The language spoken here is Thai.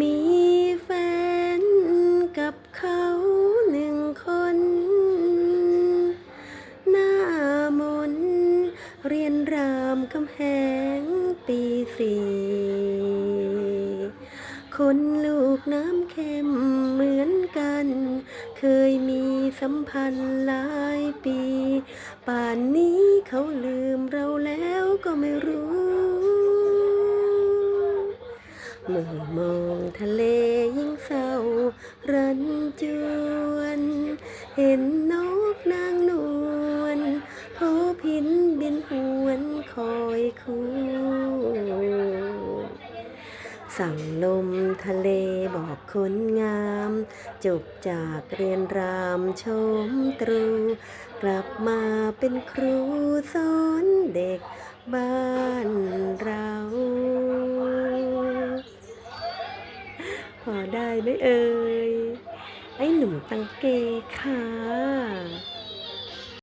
มีแฟนกับเขาหนึ่งคน หน้ามนเรียนรามคำแหงปีสี่คนลูกน้ำเค็มเหมือนกัน เคยมีสัมพันธ์หลายปี ป่านนี้เขาลืมเราแล้วก็ไม่รู้ เมื่อมองทะเลยิ่งเศร้ารันจวน เห็นนกนางนวลโพพินบินหวนคอยคู่สั่งลมทะเลบอกคนงาม จบจากเรียนรามชมตรู กลับมาเป็นครูสอนเด็กบ้าน พอได้ไหมเอ่ยไอ้หนุ่มตังเกค่ะ